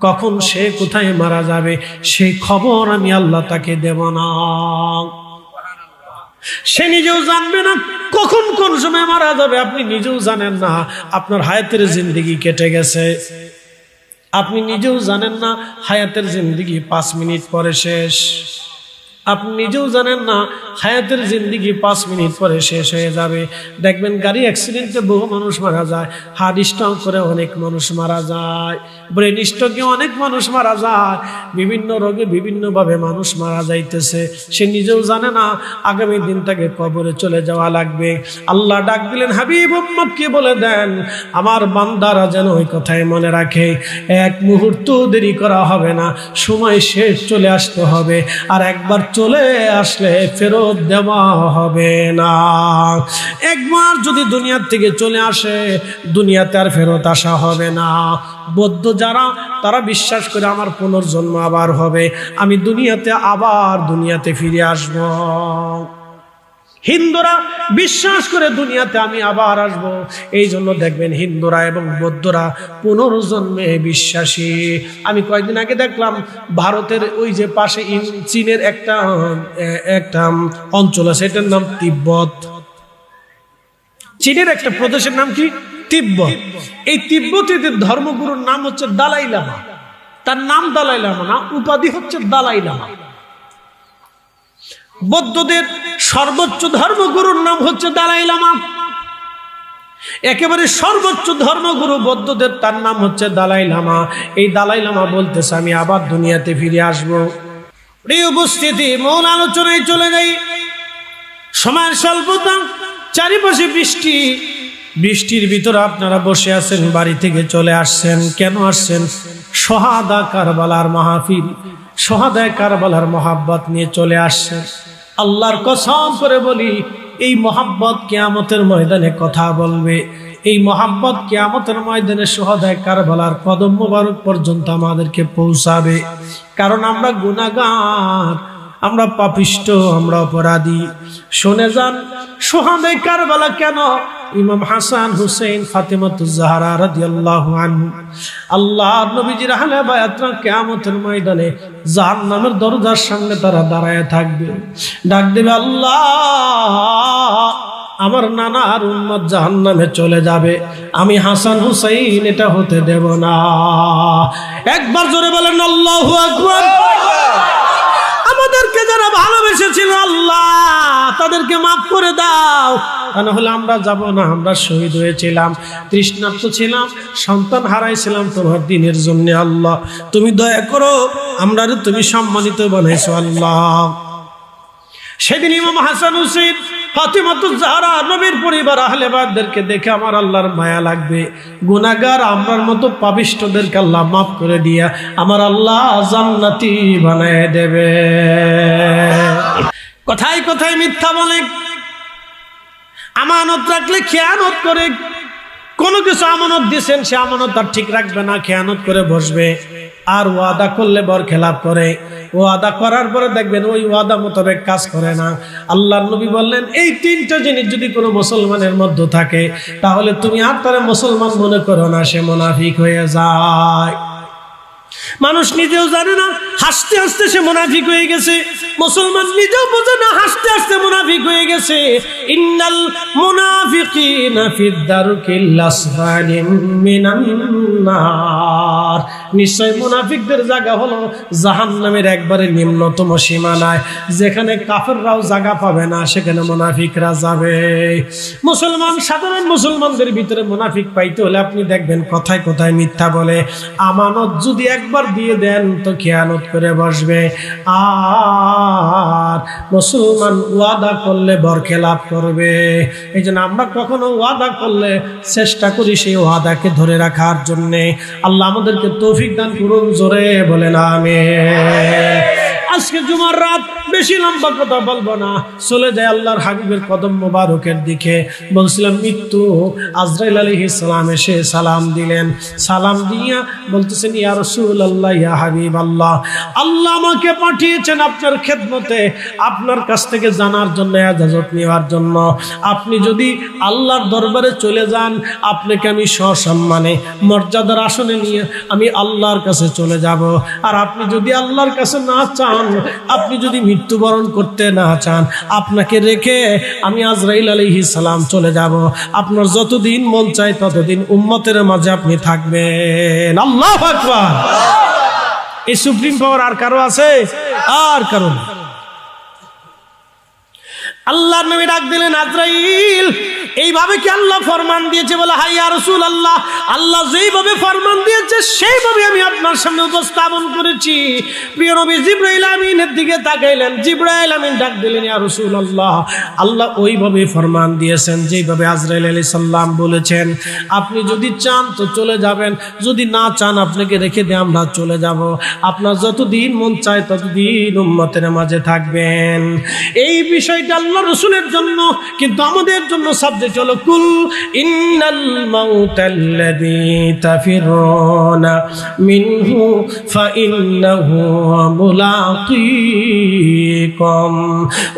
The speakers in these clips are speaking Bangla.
কখন সে কোথায় মারা যাবে, সেই খবর আমি আল্লাহ তাকে দেব না। সে নিজেও জানবে না কখন কোন সময় মারা যাবে, আপনি নিজেও জানেন না, আপনার হায়াতের জিন্দগি কেটে গেছে। আপনি নিজেও জানেন না হায়াতের জিন্দগি পাঁচ মিনিট পরে শেষ। আপনি নিজেও জানেন না হায়াতের জিন্দিগি পাঁচ মিনিট পরে শেষ হয়ে যাবে। দেখবেন গাড়ি অ্যাক্সিডেন্টে বহু মানুষ মারা যায় হার্ট স্ট্রোক করে অনেক মানুষ মারা যায়। ব্রেন অনেক মানুষ মারা যায়। বিভিন্ন রোগে বিভিন্নভাবে মানুষ মারা যাইতেছে। সে নিজেও জানে না, আগামী দিন তাকে কবরে চলে যাওয়া লাগবে। আল্লাহ ডাক দিলেন, হাবিব কে বলে দেন, আমার বান্দারা যেন ওই কথাই মনে রাখে, এক মুহূর্ত দেরি করা হবে না, সময় শেষ চলে আসতে হবে, আর একবার চলে আসলে ফেরত দেওয়া হবে না। একবার যদি দুনিয়ার থেকে চলে আসে, দুনিয়াতে আর ফেরত আসা হবে না। বৌদ্ধ যারা, তারা বিশ্বাস করে আমার পুনর্জন্ম আবার হবে। আমি দুনিয়াতে আবার দুনিয়াতে ফিরে আসব। হিন্দুরা বিশ্বাস করে দুনিয়াতে আমি আবার আসব। এই জন্য দেখবেন হিন্দুরা এবং বৌদ্ধরা পুনর্জন্মে বিশ্বাসী। আমি কয়েকদিন আগে দেখলাম ভারতের ওই যে পাশে চীনের একটা একটা অঞ্চল আছে, এটার নাম তিব্বত। চীনের একটা প্রদেশের নাম কি? তিব্বত এই তিব্বতের ধর্মগুরুর নাম হচ্ছে দালাই লামা। তার নাম দালাই লামা না, উপাধি হচ্ছে দালাই লামা। বৌদ্ধদের সর্বোচ্চ ধর্মগুরুর নাম হচ্ছে দালাই লামা। একেবারে সর্বোচ্চ ধর্মগুরু বৌদ্ধদের তার নাম হচ্ছে দালাই লামা। এই দালাই লামা বলতেছে, আমি আবার দুনিয়াতে ফিরে আসব। এই উপস্থিতি মৌন আলোচনায় চলে যাই। সময় স্বল্পতা, চারিপাশে বৃষ্টি বৃষ্টির ভিতরে আপনারা বসে আছেন, বাড়ি থেকে চলে আসছেন। কেন আসছেন? সোহাদা কারবালার মাহফিল সোহাদায় কারবালার মহাব্বত নিয়ে চলে আসছেন। আল্লাহর কসম করে বলি, এই মহাব্বত কেয়ামতের ময়দানে কথা বলবে। এই মহাব্বত কেয়ামতের ময়দানে সোহাদায় কারবালার কদম পর্যন্ত আমাদেরকে পৌঁছাবে। কারণ আমরা গুণাগার আমরা পাপিষ্ট, আমরা অপরাধী। শুনে যান সোহাদে কারবালা কেন? ইমাম হাসান হুসেন ফাতেমাতুজাহারা রাদিয়াল্লাহু আনহু। আল্লাহ নবীজির আহলে বায়াতরা জাহান্নামের দরজার সামনে তারা দাঁড়ায় থাকবে। ডাক দেবে, আল্লাহ, আমার নানার উম্মত জাহান্নামে চলে যাবে। আমি হাসান হুসাইন, এটা হতে দেব না। একবার জোরে বলেন, আল্লাহু আকবার। আমাদেরকে যারা ভালোবেসেছিল আল্লাহ, তাদেরকে মাফ করে দাও। তা হলে আমরা যাব না, আমরা শহীদ হয়েছিলাম, তৃষ্ণার্ত ছিলাম, সন্তান হারাইছিলাম তোমার দিনের জন্য আল্লাহ। তুমি দয়া করো, আমরা তুমি সম্মানিত বানাইছো আল্লাহ। সেদিন ইমাম হাসান হুসেন ফাতিমাতুল জাহরা পরিবার দেখে আমার আল্লাহর মায়া লাগবে মতো করে দিয়া আমার আল্লাহ বানায় দেবে। কথায় কথায় মিথ্যা বলে, আমানত রাখলে খেয়ানত করে কোনো কিছু আমানত দিচ্ছেন সে আমানত তার ঠিক রাখবে না, খেয়ানত করে বসবে। আর ওয়াদা করলে বর খেলাপ করে। ওয়াদা করার পরে দেখবেন ওই ওয়াদা মোতাবেক কাজ করে না। আল্লাহ নবী বললেন, এই তিনটা জিনিস যদি কোনো মুসলমানের মধ্যে থাকে, তাহলে তুমি আর তারা মুসলমান মনে করো না, সে মোনাফিক হয়ে যায়। মানুষ নিজেও জানে না, হাসতে হাসতে সে মুনাফিক হয়ে গেছে। মুসলমান নিজেও বোঝে না, হাসতে হাসতে মুনাফিক হয়ে গেছে। ইন্নাল মুনাফিকিনা মিনান নার। নিশ্চয় মুনাফিকদের জায়গা হলো জাহান্নামের একবারে নিম্নতম সীমানায়, যেখানে কাফেররাও জায়গা পাবে না, সেখানে মুনাফিকরা যাবে। মুসলমান, সাধারণ মুসলমানদের ভিতরে মুনাফিক পাইতে হলে আপনি দেখবেন কথায় কথায় মিথ্যা বলে। আমানত যদি একবার দিয়ে দেন, তো খেয়ালত করে বসবে। আর মুসলমান ওয়াদা করলে বরখেলাপ করবে। এই জন্য আমরা কখনো ওয়াদা করলে চেষ্টা করি সেই ওয়াদাকে ধরে রাখার জন্যে। আল্লাহ আমাদেরকে তৌফিক দান করুন, জোরে বলে না আমি আজকে জুমার রাত বেশি লম্বা কথা বলব না। চলে যায় আল্লাহর হাবিবের কদম মোবারকের দিকে। বলছিলাম মৃত্যু আজরাইল আলী ইসলাম এসে সালাম দিলেন। সালাম দিয়া বলতেছেন, ইয়া রসুল আল্লাহ ইয়া হাবিব আল্লাহ আল্লাহ আমাকে পাঠিয়েছেন আপনার খেদমতে। আপনার কাছ থেকে জানার জন্য, এজাজত নেওয়ার জন্য। আপনি যদি আল্লাহর দরবারে চলে যান, আপনাকে আমি সসম্মানে, মর্যাদার আসনে নিয়ে আমি আল্লাহর কাছে চলে যাব। আর আপনি যদি আল্লাহর কাছে না চান, আপনি যদি মৃত্যুবরণ করতে না চান, আপনাকে রেখে আমি আজরাইল আলহি সালাম চলে যাব। আপনার যতদিন মন চাই ততদিন উম্মতের মাঝে আপনি থাকবেন। আল্লাহ এই সুপ্রিম পাওয়ার আর কারও আছে? আর কারও আল্লাহ নবী ডাক দিলেন, আজরাইল এইভাবে কি আল্লাহ ফরমান দিয়েছে বলে হাইয়া রসুল আল্লাহ আল্লাহ যেইভাবে ফরমান দিয়েছে, সেইভাবে আমি আপনার সামনে উপস্থাপন করেছি। প্রিয় নবী জিব্রাইল আমিনের দিকে তাকাইলেন। জিব্রাইল আমিন ডাক দিলেন, ইয়া রসুল আল্লাহ আল্লাহ ওইভাবে ফরমান দিয়েছেন যেইভাবে আজরাইল আলী সাল্লাম বলেছেন। আপনি যদি চান তো চলে যাবেন, যদি না চান আপনাকে রেখে দিয়ে আমরা চলে যাব। আপনার যতদিন মন চায় ততদিন উম্মতের মাঝে থাকবেন। এই বিষয়টা আল্লাহ রসুলের জন্য, কিন্তু আমাদের জন্য সাবজেক্ট হলো কুল ইন্নাল মাউতাল্লাযী তাফিরুনা মিনহু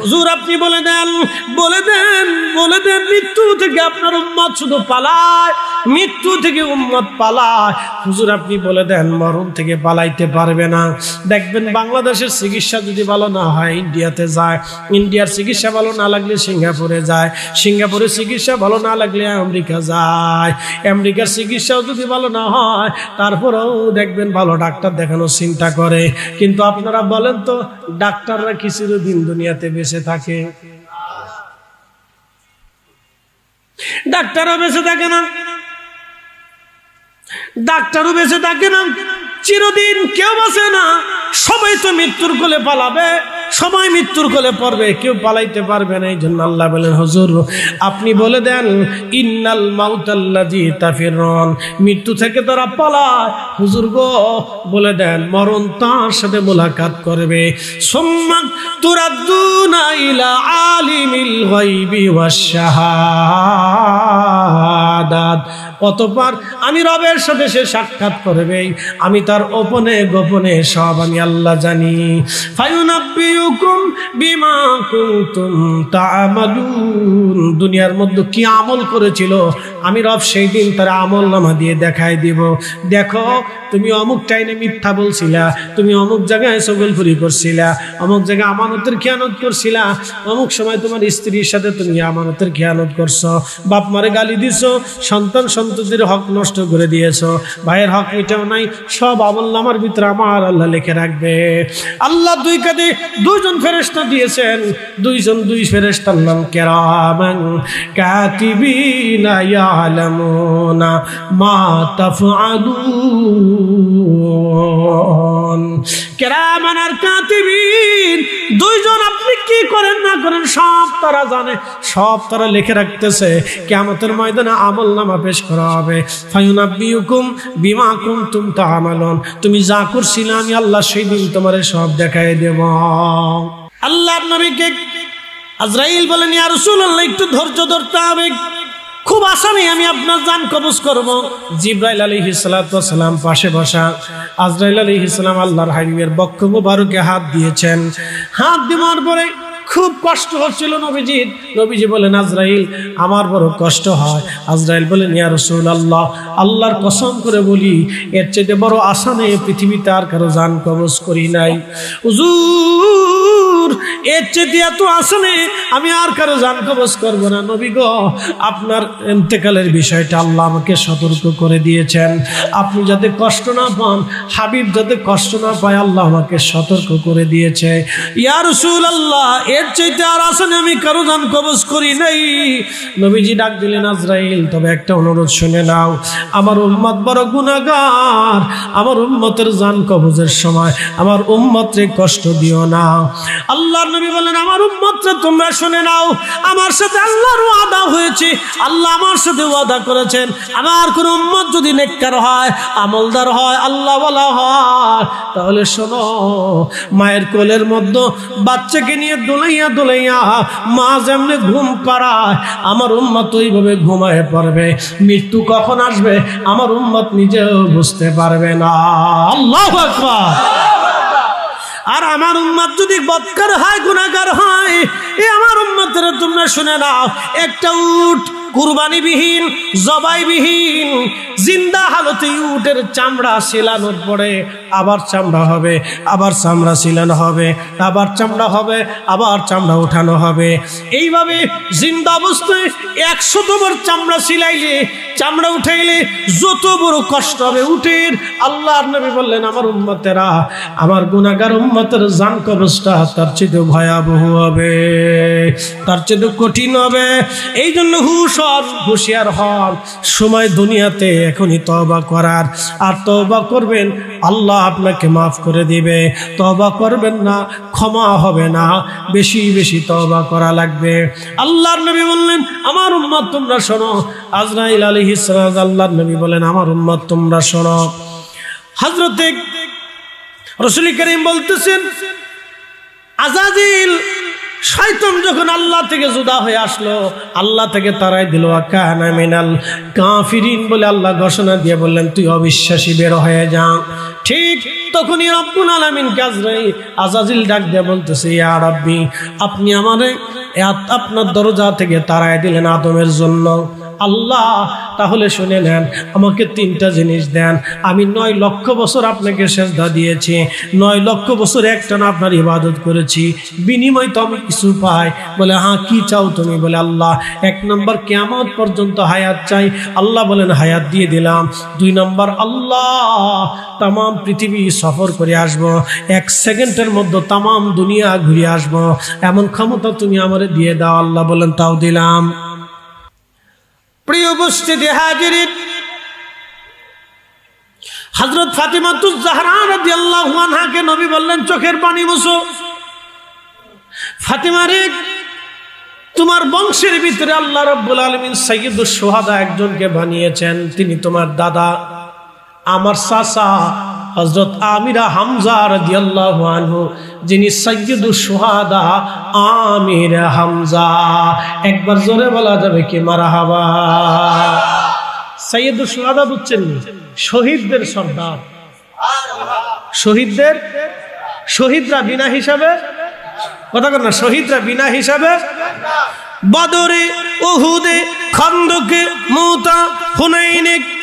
হুজুর, আপনি বলে দেন বলে দেন বলে দেন, মৃত্যু থেকে আপনার উম্মত শুধু পালায়, মৃত্যু থেকে উম্মত পালায়। হুজুর, আপনি বলে দেন, মরণ থেকে পালাইতে পারবে না। দেখবেন বাংলাদেশের চিকিৎসা যদি ভালো না হয়, ইন্ডিয়াতে যায়, ইন্ডিয়ার চিকিৎসা ভালো না লাগলে সিঙ্গাপুরে যায়। সিঙ্গাপুরের চিকিৎসা ভালো না লাগলে আমেরিকা যায়। আমেরিকার চিকিৎসাও যদি ভালো না হয়, তারপরেও দেখবেন ভালো ডাক্তার দেখানোর চিন্তা করে। কিন্তু আপনারা বলেন তো, ডাক্তাররা কি চিরদিন দুনিয়াতে বেঁচে থাকে? ডাক্তারও বেঁচে থাকে না। ডাক্তারও বেঁচে থাকে না। চিরদিন কেউ বাঁচে না। তো মৃত্যুর কোলে পালাবে সবাই মৃত্যুর কোলে পড়বে, কেউ পালাইতে পারবে না এই জন্য আল্লাহ বলেন, হুজুর, আপনি বলে দেন, ইন্নাল মাউতাল্লাজি তাফিরন মৃত্যু থেকে তারা পালায়। হুজুর গো, বলে দেন, মরণ তার সাথে মোলাকাত করবে। সম্মান তুরাদ্দুনা ইলা আলিমিল গায়বি ওয়াশ শাহাদাত। আমি রবের সাথে সে সাক্ষাৎ করবে। আমি তার ওপনে গোপনে সব আমি আল্লাহ জানি। দুনিয়ার মধ্যে কি আমল করেছিল? আমি রব সেই দিন তার আমল নামা দিয়ে দেখাই দিব। দেখো, তুমি অমুক টাইমে মিথ্যা বলছিলা, তুমি অমুক জায়গায় সগলফুরি করছিলা, অমুক জায়গায় আমানতের খেয়ানত করছিলা, অমুক সময় তোমার স্ত্রীর সাথে তুমি আমানতের খেয়ানত করছ, বাপ মারে গালি দিছো, সন্তান সন্ততির হক নষ্ট করে দিয়েছ। ভাইয়ের হক মিটাও নাই, সব আমল নামার ভিতরে আমার আল্লাহ লিখে রাখবে। আল্লাহ দুই কাঁধে দুইজন ফেরেস্তা দিয়েছেন, দুইজন দুই ফেরেস্তার নাম কেরামান। কাতিবিনা ইয়ালামুনা মা তাফআলুন। কেরামান আর কাতিবিন। দুইজন আপনি কি করেন, না করেন, সব তারা জানে, সব তারা লিখে রাখতেছে। কেমতের ময়দানে আমল নামা পেশ করা হবে। ফায়ুনাব্বিউকুম বিমা কুনতুম তা'মালুন। তুমি যা করছিলে আমি আল্লাহ সেই দিন তোমার সব দেখাই দেব। আল্লাহর নবীকে আজরাইল বলেন, ইয়া রাসূলুল্লাহ, একটু ধৈর্য ধরতে হবে। খুব আসামি, আমি আপনার জান কবজ করব। জিব্রাইল আলী হিসালাম পাশে বসা, আজরাইল আলী হিসালাম আল্লাহর হাবিবের বক্ষ মুবারকে হাত দিয়েছেন। হাত দেওয়ার পরে খুব কষ্ট হচ্ছিল নবীজির নবীজি বলেন, আজরাইল, আমার বড় কষ্ট হয়। আজরাইল বলেন, ইয়া রসুল আল্লাহ আল্লাহর কসম করে বলি, এর চেয়ে বড় আসামে পৃথিবীতে আর কারও জান কবজ করি নাই। এর চেয়ে এত আসামে আমি আর কারও জান কবজ করব না। নবী গো, আপনার এন্তেকালের বিষয়টা আল্লাহ আমাকে সতর্ক করে দিয়েছেন। আপনি যাতে কষ্ট না পান, হাবিব যাতে কষ্ট না পায়, আল্লাহ আমাকে সতর্ক করে দিয়েছে। ইয়া রসুল আল্লাহ এর চাইতে আর আসেন আমি কারও দান কবজ করি নাই। নবীজি ডাক দিলেন, আজরাইল, তবে একটা অনুরোধ শুনে নাও। আমার উম্মত বড় গুনাহগার। আমার উম্মতের জান কবজের সময়। আমার উম্মতরে কষ্ট দিও না। আল্লাহর নবী বলেন, আমার উম্মতরা তোমরা শুনে নাও। আমার সাথে আল্লাহর ওয়াদা হয়েছে। আল্লাহ আমার সাথে ওয়াদা করেছেন। আমার কোন উম্মত যদি নেককার হয়, আমলদার হয় আল্লাহ বলা হয়, তাহলে শোনো, মায়ের কোলের মধ্যে বাচ্চাকে নিয়ে দোলাইয়া দোলাইয়া মা যেমনি ঘুম পাড়ায়, আমার উম্মত ওইভাবে ঘুমায় পড়বে। মৃত্যু কখন আসবে, আমার উম্মত নিজেও বুঝতে পারবে না। আল্লাহ আর আমার উম্মত যদি বৎকার হয় গুণাগার হয়, এ আমার উম্মতের তোমরা শুনে নাও, একটা উট কুরবানিবিহীন, জবাইবিহীন, জিন্দা হালতে উটের চামড়া শিলানোর পরে আবার চামড়া হবে, আবার চামড়া শিলানো হবে, আবার চামড়া হবে, আবার চামড়া উঠানো হবে। এইভাবে জিন্দা অবস্থায় একশো তোমার চামড়া শিলাইলে চামড়া উঠাইলে যত বড় কষ্ট হবে উটের। আল্লাহর নবী বললেন, আমার উম্মতেরা, আমার গুণাগার উম্মতের জান কবচটা তার চেয়ে ভয়াবহ হবে, তার চেয়ে কঠিন হবে। এই জন্য হুশ হন হুঁশিয়ার হন। সময় দুনিয়াতে এখনই তবা করার। আর তবা করবেন, আল্লাহ আপনাকে মাফ করে দিবে। তবা করবেন না, ক্ষমা হবে না। বেশি বেশি তবা করা লাগবে। আল্লাহর নবী বললেন, আমার উম্মত তোমরা শোনো। আজরাইল আলী হিসরাজ আল্লাহর নবী বলেন, আমার উম্মত তোমরা শোনো। হজরতে রসুল করিম বলতেছেন, আজাজিল শয়তন যখন আল্লাহ থেকে জুদা হয়ে আসলো, আল্লাহ থেকে তারাই দিল কাহানা মিনাল কাফিরিন বলে আল্লাহ ঘোষণা দিয়ে বললেন, তুই অবিশ্বাসী বের হয়ে যা। ঠিক তখনই রব্বুল আলামিন কাজরাই আজাজিল ডাক দিয়ে বলতেছে, ইয়া রাব্বি, আপনি আমারে আপনার দরজা থেকে তারাই দিলেন আদমের জন্য। আল্লাহ, তাহলে শুনে নেন, আমাকে তিনটা জিনিস দেন। আমি নয় লক্ষ বছর আপনাকে সেজদা দিয়েছি, নয় লক্ষ বছর একটানা আপনার ইবাদত করেছি। বিনিময় তো আমি কিছু পাই। বলে হ্যাঁ কি চাও তুমি? বলে, আল্লাহ, এক নম্বর কেমন পর্যন্ত হায়াত চাই। আল্লাহ বলেন, হায়াত দিয়ে দিলাম। দুই নম্বর, আল্লাহ তাম পৃথিবী সফর করে আসব। এক সেকেন্ডের মধ্যে তাম দুনিয়া ঘুরে আসব। এমন ক্ষমতা তুমি আমারে দিয়ে দাও। আল্লাহ বলেন, তাও দিলাম। প্রিয় উপস্থিতি হাজিরিন হজরত ফাতিমাতুজ জাহরা রাদিয়াল্লাহু আনহাকে নবী বললেন, চোখের পানি বসো ফাতিমারে তোমার বংশের ভিতরে আল্লাহ রব্বুল আলমিন সৈয়দুল সোহাদা একজনকে বানিয়েছেন। তিনি তোমার দাদা, আমার চাচা হজরত আমিরা হামজা রাদিয়াল্লাহু আনহু, যিনি সাইয়্যিদুস শুহাদা আমির হামজা। একবার জোরে বলা যাবে কি মারহাবা? সাইয়্যিদুস শুহাদা বুঝছেন? শহীদদের সর্দার। শহীদদের? শহীদরা বিনা হিসাবে? কথা কর না, শহীদরা বিনা হিসাবে? বদরে উহুদে, খন্দকে, মুতা, হুনাইনে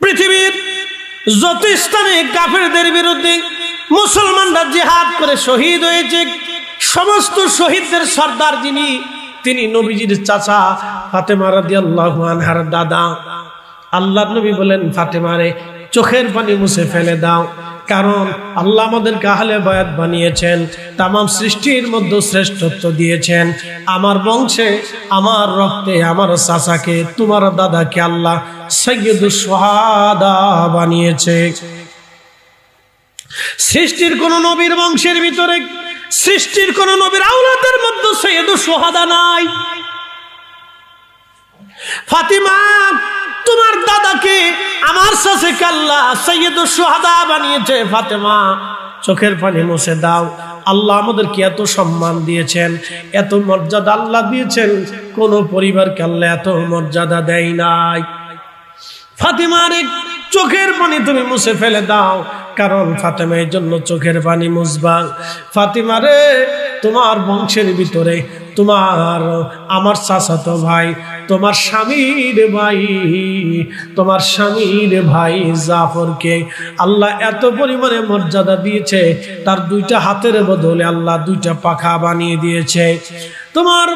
পৃথিবীর যত স্থানে কাফেরদের বিরুদ্ধে মুসলমানরা জেহাদ করে শহীদ হয়েছে। সমস্ত শহীদদের সর্দার যিনি, তিনি নবীজির চাচা ফাতেমা রাদি আনহার দাদা। আল্লাহ নবী বলেন ফাতেমারে চোখের পানি মুছে ফেলে দাও। কারণ আল্লাহ আমাদেরকে আহলে বায়াত বানিয়েছেন তাম সৃষ্টির মধ্যে শ্রেষ্ঠত্ব দিয়েছেন। আমার বংশে, আমার রক্তে, আমার চাচাকে, তোমার দাদাকে আল্লাহ সৈয়দুস সোহাদা বানিয়েছে। সৃষ্টির কোন নবীর বংশের ভিতরে, সৃষ্টির কোন নবীর আওলাদের মধ্যে সৈয়দুস সোহাদা নাই। ফাতিমা তোমার দাদাকে আমার সাথে কাল্লা সৈয়দ সোহাদা বানিয়েছে, ফাতেমা। চোখের পানি মুছে দাও। আল্লাহ আমাদেরকে এত সম্মান দিয়েছেন, এত মর্যাদা আল্লাহ দিয়েছেন। কোন পরিবারকে আল্লাহ এত মর্যাদা দেয় নাই। ফাতিমার চোখের পানি তুমি মুছে ফেলে দাও, কারণ ফাতেমার জন্য চোখের পানি মুছবা। ফাতিমারে তোমার বংশের ভিতরে, তোমার, আমার চাচাতো ভাই, তোমার স্বামীর ভাই, তোমার স্বামীর ভাই জাফরকে আল্লাহ এত পরিমাণে মর্যাদা দিয়েছে, তার দুইটা হাতের বদলে আল্লাহ দুইটা পাখা বানিয়ে দিয়েছে। তোমার,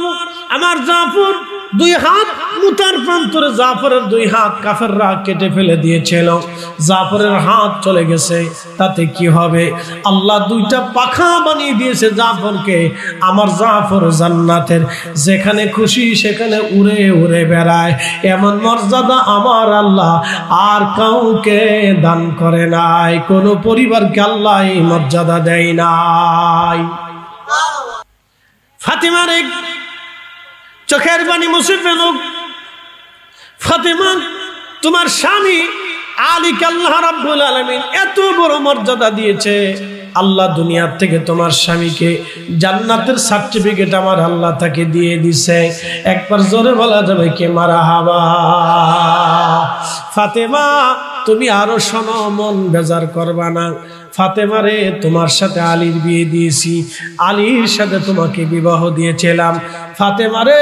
আমার জাফর দুই হাত মুতার প্রান্তরে জাফরের দুই হাত কাফেররা কেটে ফেলে দিয়েছিল। জাফরের হাত চলে গেছে, তাতে কি হবে? আল্লাহ দুইটা পাখা বানিয়ে দিয়েছে জাফরকে। আমার জাফর জান্নাতের, যেখানে খুশি সেখানে উড়ে উড়ে বেড়ায়। এমন মর্যাদা আমার আল্লাহ আর কাউকে দান করে নাই। কোন পরিবারকে আল্লাহ মর্যাদা দেয় নাই। ফাতিমার চোখের বাণী মুসিদ ফেলুক ফাতেমা, তোমার স্বামী আলী আল্লাহ রাব্বুল আলামিন এত বড় মর্যাদা দিয়েছে। আল্লাহ দুনিয়ার থেকে তোমার স্বামীকে জান্নাতের সার্টিফিকেট আমার আল্লাহ তাকে দিয়ে দিছে। একবার জোরে বলা যাবে কে মারা হাবা। ফাতেমা, তুমি আরও শোনো, মন বেজার করবা না। ফাতেমারে, তোমার সাথে আলীর বিয়ে দিয়েছি। আলীর সাথে তোমাকে বিবাহ দিয়েছিলাম। ফাতেমারে,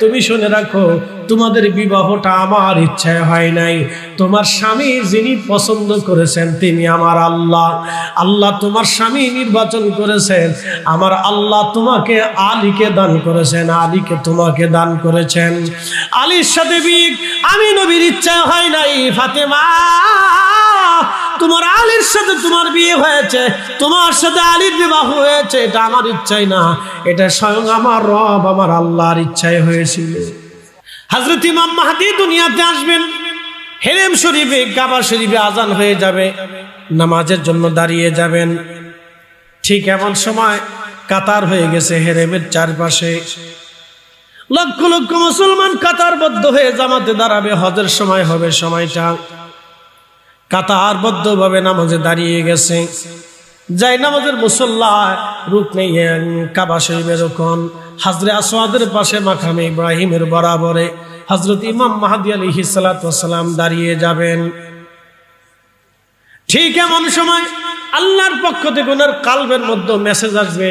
তুমি শুনে রাখো, তোমাদের বিবাহটা আমার ইচ্ছায় হয় নাই। তোমার স্বামী যিনি পছন্দ করেছেন, তিনি আমার আল্লাহ। আল্লাহ তোমার স্বামী নির্বাচন করেছেন। আমার আল্লাহ তোমাকে আলীকে দান করেছেন, আলীকে তোমাকে দান করেছেন। আলীর সাথে বিয়ে, আমি নবীর ইচ্ছা হয় নাই, ফাতেমা। তোমার আলীর সাথে তোমার বিয়ে হয়েছে, তোমার সাথে আলীর বিবাহ হয়েছে, এটা আমার ইচ্ছাই না। এটা স্বয়ং আমার রব, আমার আল্লাহর ইচ্ছায় হয়েছিল। হাজরত ইমাম মাহাদি দুনিয়াতে আসবেন, হেরেম শরীফে, কাবা শরীফে আজান হয়ে যাবে, নামাজের জন্য দাঁড়িয়ে যাবেন। ঠিক এমন সময় কাতার হয়ে গেছে হেরেমের চারপাশে। লক্ষ লক্ষ মুসলমান কাতারবদ্ধ হয়ে জামাতে দাঁড়াবে, হজের সময় হবে, সময়টা কাতারবদ্ধভাবে নামাজে দাঁড়িয়ে গেছে। যাই নামাজের মুসল্লা রূপ নেই কাবা শরীফের ওখন হাজরে আসোয়াদের পাশে মাখামে ইব্রাহিমের বরাবরে হজরত ইমাম মাহাদি আলী হিসালাম দাঁড়িয়ে যাবেন। ঠিক এমন সময় আল্লাহর পক্ষ থেকে ওনার কালবের মধ্যে মেসেজ আসবে।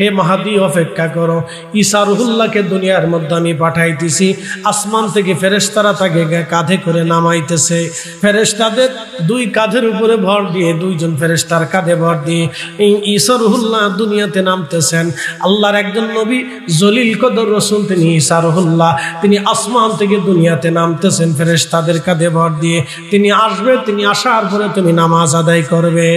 হে মাহাদি অপেক্ষা করো। ঈসা রুহুল্লাহকে দুনিয়ার মধ্যে আমি পাঠাইতেছি। আসমান থেকে ফেরেস্তারা তাকে কাঁধে করে নামাইতেছে। ফেরেশতাদের দুই কাঁধের উপরে ভর দিয়ে দুইজন ফেরেস্তার কাঁধে ভর দিয়ে এই রুহুল্লাহ দুনিয়াতে নামতেছেন। আল্লাহর একজন নবী জলিল কদর রসুল, তিনি ঈসা রুহুল্লাহ, তিনি আসমান থেকে দুনিয়াতে নামতেছেন ফেরেশতাদের কাঁধে ভর দিয়ে। তিনি আসবে, তিনি আসার পরে তুমি নামাজ আদায় করবে।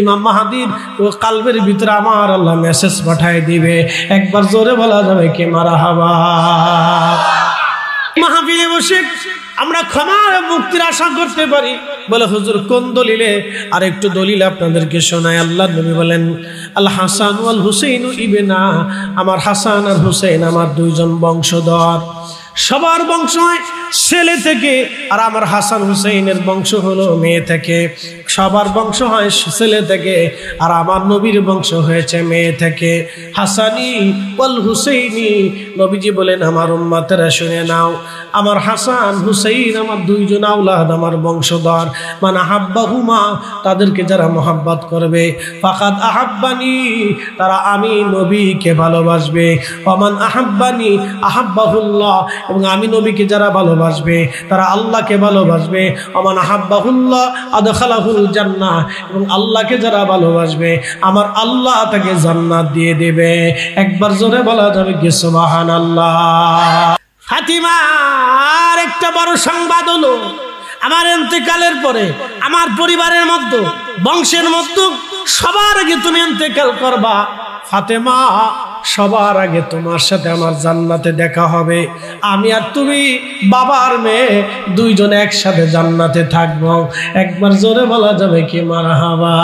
ইমাম মাহাদির ও কালবের ভিতরে আমার আল্লাহ মেসেজ পাঠায় দিবে? একবার জোরে বলা যাবে কে মারা হাবা? মাহফিলে বসে আমরা ক্ষমা এবং মুক্তির আশা করতে পারি। বলে, হুজুর, কোন দলিলে? আর একটু দলিল আপনাদেরকে শোনায় আল্লাহ নবী বলেন, আল হাসান আল হুসেইন ইবেনা। আমার হাসান আর হুসেন আমার দুইজন বংশধর। সবার বংশ ছেলে থেকে, আর আমার হাসান হুসেইনের বংশ হলো মেয়ে থেকে। সবার বংশ হয় ছেলে থেকে, আর আমার নবীর বংশ হয়েছে মেয়ে থেকে। হাসানি ওয়াল হুসেইনি, নবীজি বলেন, আমার উম্মাতেরা শুনে নাও, আমার হাসান, হুসেইন আমার দুইজন আউলাদ আমার বংশধর। মানে আহাব্বাহুমা, তাদেরকে যারা মোহাব্বত করবে। ফাকাদ আহাব্বানি, তারা আমি নবীকে ভালোবাসবে। অমান আহাব্বানি, আহাব্বাহুল্লাহ, এবং আমি নবীকে যারা ভালোবাসবে, তারা আল্লাহকে ভালোবাসবে। অমান আহাব্বাহুল্লাহ জান্নাহ এবং আল্লাহকে যারা ভালোবাসবে, আমার আল্লাহ তাকে জান্নাত দিয়ে দেবে। একবার জোরে বলা যাবে কি সুবহানাল্লাহ। ফাতিমার একটা বড় সংবাদ হলো, আমার এতেকালের পরে, আমার পরিবারের মধ্যে, বংশের মধ্যে সবার আগে তুমি ইন্তেকাল করবা। ফাতেমা, সবার আগে তোমার সাথে আমার জান্নাতে দেখা হবে। আমি আর তুমি, বাবার মেয়ে, দুইজন একসাথে জান্নাতে থাকব। একবার জোরে বলা যাবে কি মারা হাবা